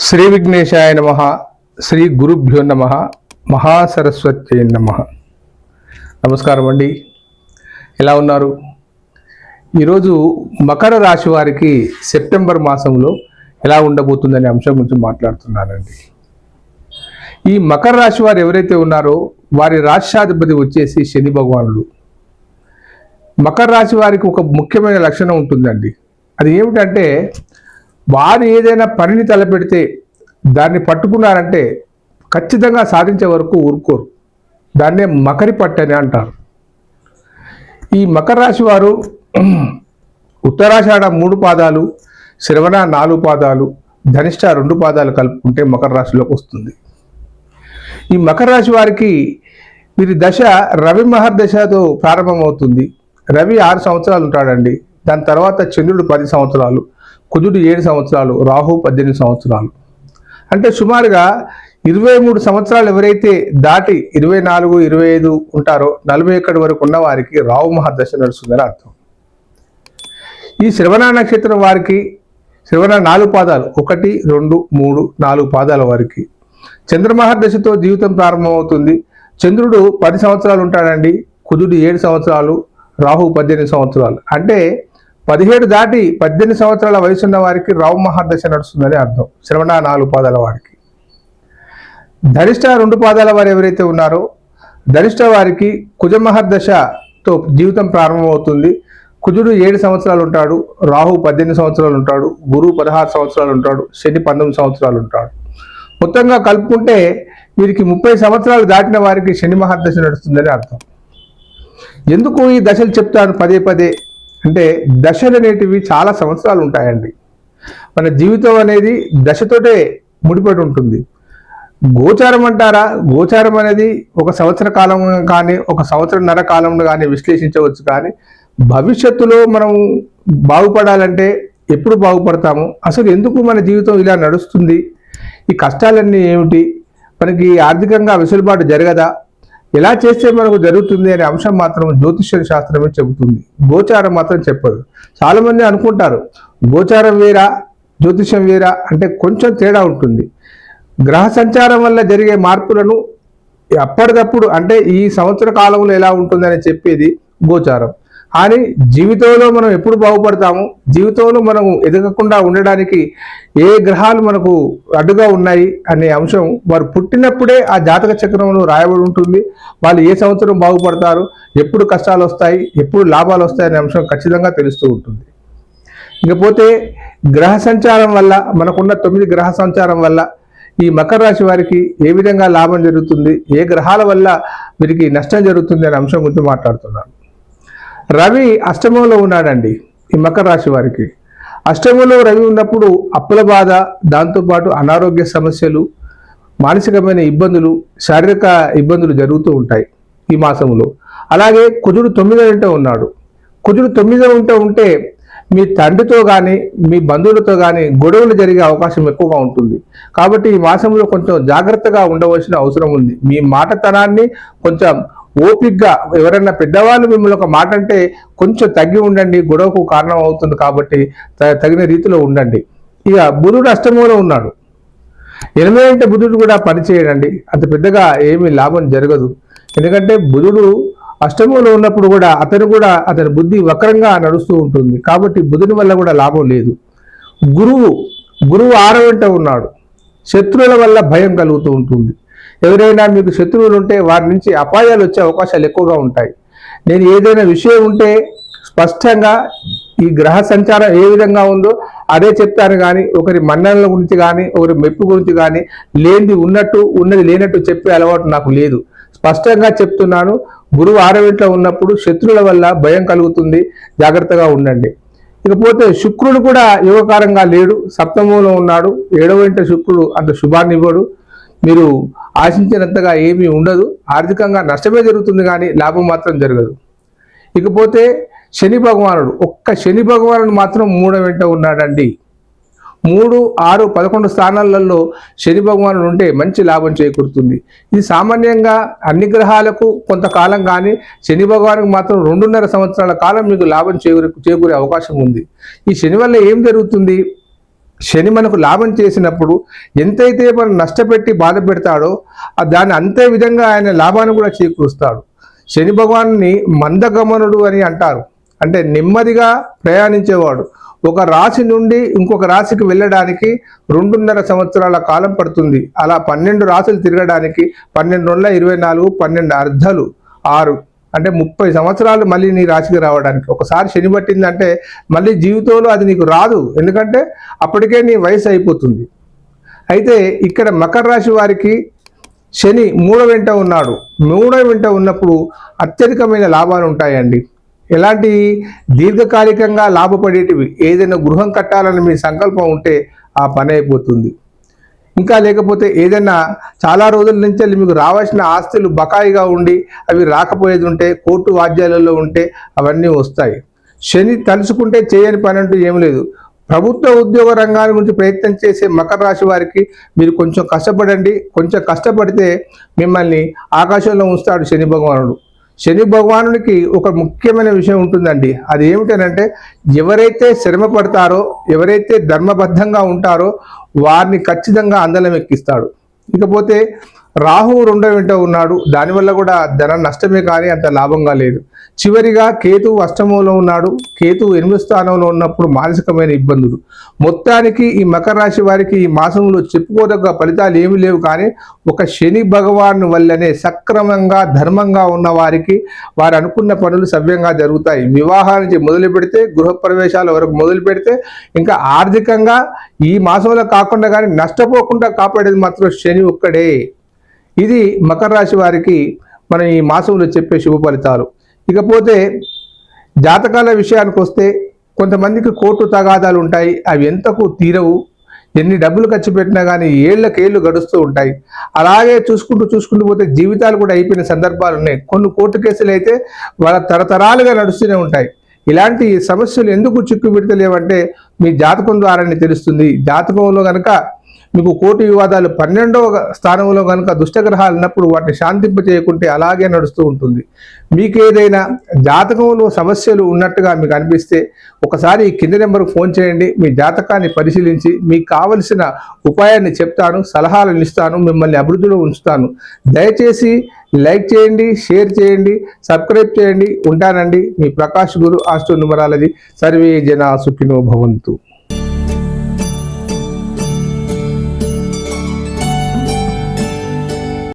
శ్రీ విఘ్నేశాయ నమ శ్రీ గురుభ్యో నమ మహాసరస్వత్యై నమ. నమస్కారం అండి. ఎలా ఉన్నారు? ఈరోజు మకర రాశి వారికి సెప్టెంబర్ మాసంలో ఎలా ఉండబోతుందనే అంశం గురించి మాట్లాడుతున్నానండి. ఈ మకర రాశి వారు ఎవరైతే ఉన్నారో వారి రాష్ట్రాధిపతి వచ్చేసి శని భగవానుడు. మకర రాశి వారికి ఒక ముఖ్యమైన లక్షణం ఉంటుందండి. అది ఏమిటంటే వారు ఏదైనా పనిని తలపెడితే దాన్ని పట్టుకున్నారంటే ఖచ్చితంగా సాధించే వరకు ఊరుకోరు. దాన్నే మకరి పట్టు అని అంటారు. ఈ మకర రాశి వారు ఉత్తరాషాఢ మూడు పాదాలు శ్రవణ నాలుగు పాదాలు ధనిష్ట రెండు పాదాలు కలుపుకుంటే మకర రాశిలోకి వస్తుంది. ఈ మకర రాశి వారికి వీరి దశ రవి మహర్దశతో ప్రారంభమవుతుంది. రవి ఆరు సంవత్సరాలు ఉంటాడండి. దాని తర్వాత చంద్రుడు పది సంవత్సరాలు. కుజుడు ఏడు సంవత్సరాలు రాహు పద్దెనిమిది సంవత్సరాలు. అంటే సుమారుగా ఇరవై మూడు సంవత్సరాలు ఎవరైతే దాటి ఇరవై నాలుగు ఇరవై ఐదు ఉంటారో నలభై ఒకటి వరకు ఉన్న వారికి రాహు మహాదశ నడుస్తుందని అర్థం. ఈ శ్రవణ నక్షత్రం వారికి శ్రవణ నాలుగు పాదాలు ఒకటి రెండు మూడు నాలుగు పాదాల వారికి. చంద్రమహర్దశతో జీవితం ప్రారంభమవుతుంది. చంద్రుడు పది సంవత్సరాలు ఉంటాడండి. కుజుడు ఏడు సంవత్సరాలు రాహు పద్దెనిమిది సంవత్సరాలు. అంటే పదిహేడు దాటి పద్దెనిమిది సంవత్సరాల వయసున్న వారికి రావు మహర్దశ నడుస్తుందని అర్థం. శ్రవణ నాలుగు పాదాల వారికి. ధరిష్ట రెండు పాదాల వారు ఎవరైతే ఉన్నారో ధరిష్ట వారికి కుజమహర్దశతో జీవితం ప్రారంభమవుతుంది. కుజుడు ఏడు సంవత్సరాలు ఉంటాడు రాహు పద్దెనిమిది సంవత్సరాలు ఉంటాడు గురువు పదహారు సంవత్సరాలు ఉంటాడు శని పంతొమ్మిది సంవత్సరాలు ఉంటాడు. మొత్తంగా కలుపుకుంటే వీరికి ముప్పై సంవత్సరాలు దాటిన వారికి శని మహర్దశ నడుస్తుందని అర్థం. ఎందుకు ఈ దశలు చెప్తాను పదే పదే? అంటే దశలు అనేటివి చాలా సంవత్సరాలు ఉంటాయండి. మన జీవితం అనేది దశతోటే ముడిపడి ఉంటుంది. గోచారం అంటారా? గోచారం అనేది ఒక సంవత్సర కాలం కానీ ఒక సంవత్సరన్నర కాలంలో కానీ విశ్లేషించవచ్చు కానీ భవిష్యత్తులో మనం బాగుపడాలంటే ఎప్పుడు బాగుపడతాము? అసలు ఎందుకు మన జీవితం ఇలా నడుస్తుంది? ఈ కష్టాలన్నీ ఏమిటి? మనకి ఆర్థికంగా వెసులుబాటు జరగదా? ఎలా చేస్తే మనకు జరుగుతుంది అనే అంశం మాత్రం జ్యోతిష్య శాస్త్రమే చెబుతుంది. గోచారం మాత్రం చెప్పదు. చాలా మంది అనుకుంటారు గోచారం వేరా జ్యోతిష్యం వేరా అంటే కొంచెం తేడా ఉంటుంది. గ్రహ సంచారం వల్ల జరిగే మార్పులను అప్పటికప్పుడు అంటే ఈ సంవత్సర కాలంలో ఎలా ఉంటుందని చెప్పేది గోచారం. కానీ జీవితంలో మనం ఎప్పుడు బాగుపడతాము? జీవితంలో మనం ఎదగకుండా ఉండడానికి ఏ గ్రహాలు మనకు అడ్డుగా ఉన్నాయి అనే అంశం వారు పుట్టినప్పుడే ఆ జాతక చక్రంలో రాయబడి ఉంటుంది. వాళ్ళు ఏ సంవత్సరం బాగుపడతారు? ఎప్పుడు కష్టాలు వస్తాయి? ఎప్పుడు లాభాలు వస్తాయి అనే అంశం ఖచ్చితంగా తెలుస్తూ ఉంటుంది. ఇకపోతే గ్రహ సంచారం వల్ల మనకున్న తొమ్మిది గ్రహ సంచారం వల్ల ఈ మకర రాశి వారికి ఏ విధంగా లాభం జరుగుతుంది? ఏ గ్రహాల వల్ల వీరికి నష్టం జరుగుతుంది అనే అంశం గురించి మాట్లాడుతున్నాను. రవి అష్టమంలో ఉన్నాడండి ఈ మకర రాశి వారికి. అష్టమంలో రవి ఉన్నప్పుడు అప్పుల బాధ దాంతోపాటు అనారోగ్య సమస్యలు మానసికమైన ఇబ్బందులు శారీరక ఇబ్బందులు జరుగుతూ ఉంటాయి ఈ మాసంలో. అలాగే కుజుడు తొమ్మిదో ఉంటే ఉన్నాడు. కుజుడు తొమ్మిదో ఉంటే ఉంటే మీ తండ్రితో కానీ మీ బంధువులతో కానీ గొడవలు జరిగే అవకాశం ఎక్కువగా ఉంటుంది. కాబట్టి ఈ మాసంలో కొంచెం జాగ్రత్తగా ఉండవలసిన అవసరం ఉంది. మీ మాటతనాన్ని కొంచెం ఓపిక్గా ఎవరైనా పెద్దవాళ్ళు మిమ్మల్ని ఒక మాట అంటే కొంచెం తగ్గి ఉండండి గొడవకు కారణం అవుతుంది కాబట్టి త- తగిన రీతిలో ఉండండి. ఇక బుధుడు అష్టమంలో ఉన్నాడు. ఎనిమిది అంటే బుధుడు కూడా పనిచేయడండి అంత పెద్దగా ఏమీ లాభం జరగదు. ఎందుకంటే బుధుడు అష్టమంలో ఉన్నప్పుడు కూడా అతను కూడా అతని బుద్ధి వక్రంగా నడుస్తూ ఉంటుంది. కాబట్టి బుధుని వల్ల కూడా లాభం లేదు. గురువు గురువు ఆరో వెంట ఉన్నాడు. శత్రువుల వల్ల భయం కలుగుతూ ఉంటుంది. ఎవరైనా మీకు శత్రువులు ఉంటే వారి నుంచి అపాయాలు వచ్చే అవకాశాలు ఎక్కువగా ఉంటాయి. నేను ఏదైనా విషయం ఉంటే స్పష్టంగా ఈ గ్రహ సంచారం ఏ విధంగా ఉందో అదే చెప్తాను కానీ ఒకరి మన్ననల గురించి కానీ ఒకరి మెప్పు గురించి కానీ లేనిది ఉన్నట్టు ఉన్నది లేనట్టు చెప్పే అలవాటు నాకు లేదు. స్పష్టంగా చెప్తున్నాను గురువు ఆరవింట్లో ఉన్నప్పుడు శత్రువుల వల్ల భయం కలుగుతుంది. జాగ్రత్తగా ఉండండి. ఇకపోతే శుక్రుడు కూడా యోగకారంగా లేడు. సప్తమంలో ఉన్నాడు. ఏడవ ఇంట శుక్రుడు అంత శుభాన్ని ఇవ్వడు. మీరు ఆశించినంతగా ఏమీ ఉండదు. ఆర్థికంగా నష్టమే జరుగుతుంది కానీ లాభం మాత్రం జరగదు. ఇకపోతే శని భగవానుడు ఒక్క శని భగవానుడు మాత్రం మూడో వెంట ఉన్నాడండి. మూడు ఆరు పదకొండు స్థానాలలో శని భగవానుడు ఉంటే మంచి లాభం చేకూరుతుంది. ఇది సామాన్యంగా అన్ని గ్రహాలకు కొంతకాలం కానీ శని భగవానికి మాత్రం రెండున్నర సంవత్సరాల కాలం మీకు లాభం చేకూరే చేకూరే అవకాశం ఉంది. ఈ శని వల్ల ఏం జరుగుతుంది? శని మనకు లాభం చేసినప్పుడు ఎంతైతే మనం నష్టపెట్టి బాధ పెడతాడో దాన్ని అంతే విధంగా ఆయన లాభాన్ని కూడా చేకూరుస్తాడు. శని భగవాన్ని మందగమనుడు అని అంటారు. అంటే నెమ్మదిగా ప్రయాణించేవాడు. ఒక రాశి నుండి ఇంకొక రాశికి వెళ్ళడానికి రెండున్నర సంవత్సరాల కాలం పడుతుంది. అలా పన్నెండు రాశులు తిరగడానికి పన్నెండు వందల ఇరవై నాలుగు పన్నెండు అర్ధలు ఆరు అంటే ముప్పై సంవత్సరాలు మళ్ళీ నీ రాశికి రావడానికి. ఒకసారి శని పట్టిందంటే మళ్ళీ జీవితంలో అది నీకు రాదు. ఎందుకంటే అప్పటికే నీ వయసు అయిపోతుంది. అయితే ఇక్కడ మకర రాశి వారికి శని మూడో వెంట ఉన్నాడు. మూడో వెంట ఉన్నప్పుడు అత్యధికమైన లాభాలు ఉంటాయండి. ఎలాంటి దీర్ఘకాలికంగా లాభపడేటివి? ఏదైనా గృహం కట్టాలని మీ సంకల్పం ఉంటే ఆ పని అయిపోతుంది. ఇంకా లేకపోతే ఏదైనా చాలా రోజుల నుంచి మీకు రావాల్సిన ఆస్తులు బకాయిగా ఉండి అవి రాకపోయేది ఉంటే కోర్టు వాద్యాలలో ఉంటే అవన్నీ వస్తాయి. శని తలుచుకుంటే చేయని పని అంటూ ఏం లేదు. ప్రభుత్వ ఉద్యోగ రంగాల గురించి ప్రయత్నం చేసే మకర రాశి వారికి మీరు కొంచెం కష్టపడండి. కొంచెం కష్టపడితే మిమ్మల్ని ఆకాశంలో ఉంచుతాడు శని భగవానుడు. శని భగవానుడికి ఒక ముఖ్యమైన విషయం ఉంటుందండి. అది ఏమిటనంటే ఎవరైతే శ్రమ పడతారో ఎవరైతే ధర్మబద్ధంగా ఉంటారో వారిని ఖచ్చితంగా అందలం ఎక్కిస్తాడు. ఇకపోతే రాహు రెండో వెంట ఉన్నాడు. దానివల్ల కూడా ధన నష్టమే కానీ అంత లాభంగా లేదు. చివరిగా కేతు అష్టమంలో ఉన్నాడు. కేతు ఎనిమిది స్థానంలో ఉన్నప్పుడు మానసికమైన ఇబ్బందులు. మొత్తానికి ఈ మకర రాశి వారికి ఈ మాసంలో చెప్పుకోదగ్గ ఫలితాలు ఏమీ లేవు కానీ ఒక శని భగవాన్ వల్లనే సక్రమంగా ధర్మంగా ఉన్న వారికి వారు అనుకున్న పనులు సవ్యంగా జరుగుతాయి. వివాహాల నుంచి మొదలు పెడితే గృహప్రవేశాల వరకు మొదలు పెడితే ఇంకా ఆర్థికంగా ఈ మాసంలో కాకుండా కానీ నష్టపోకుండా కాపాడేది మాత్రం శని ఒక్కడే. ఇది మకర రాశి వారికి మనం ఈ మాసంలో చెప్పే శుభ ఫలితాలు. ఇకపోతే జాతకాల విషయానికి వస్తే కొంతమందికి కోర్టు తగాదాలు ఉంటాయి. అవి ఎంతకు తీరవు. ఎన్ని డబ్బులు ఖర్చు పెట్టినా కానీ ఏళ్ళకేళ్ళు గడుస్తూ ఉంటాయి. అలాగే చూసుకుంటూ చూసుకుంటూ పోతే జీవితాలు కూడా అయిపోయిన సందర్భాలు ఉన్నాయి. కొన్ని కోర్టు కేసులు అయితే వాళ్ళ తరతరాలుగా నడుస్తూనే ఉంటాయి. ఇలాంటి సమస్యలు ఎందుకు చిక్కు పెడతలేవంటే మీ జాతకం ద్వారానే తెలుస్తుంది. జాతకంలో కనుక మీకు కోటి వివాదాలు పన్నెండవ స్థానంలో కనుక దుష్టగ్రహాలు ఉన్నప్పుడు వాటిని శాంతింపచేయకుంటే అలాగే నడుస్తూ ఉంటుంది. మీకు ఏదైనా జాతకంలో సమస్యలు ఉన్నట్టుగా మీకు అనిపిస్తే ఒకసారి ఈ కింది నెంబర్కు ఫోన్ చేయండి. మీ జాతకాన్ని పరిశీలించి మీకు కావలసిన ఉపాయాన్ని చెప్తాను సలహాలను ఇస్తాను మిమ్మల్ని అభివృద్ధిలో ఉంచుతాను. దయచేసి లైక్ చేయండి షేర్ చేయండి సబ్స్క్రైబ్ చేయండి. ఉంటానండి మీ ప్రకాష్ గురు ఆస్ట్రో న్యూమరాలజీ సర్వే జన సుఖినో భవంతు.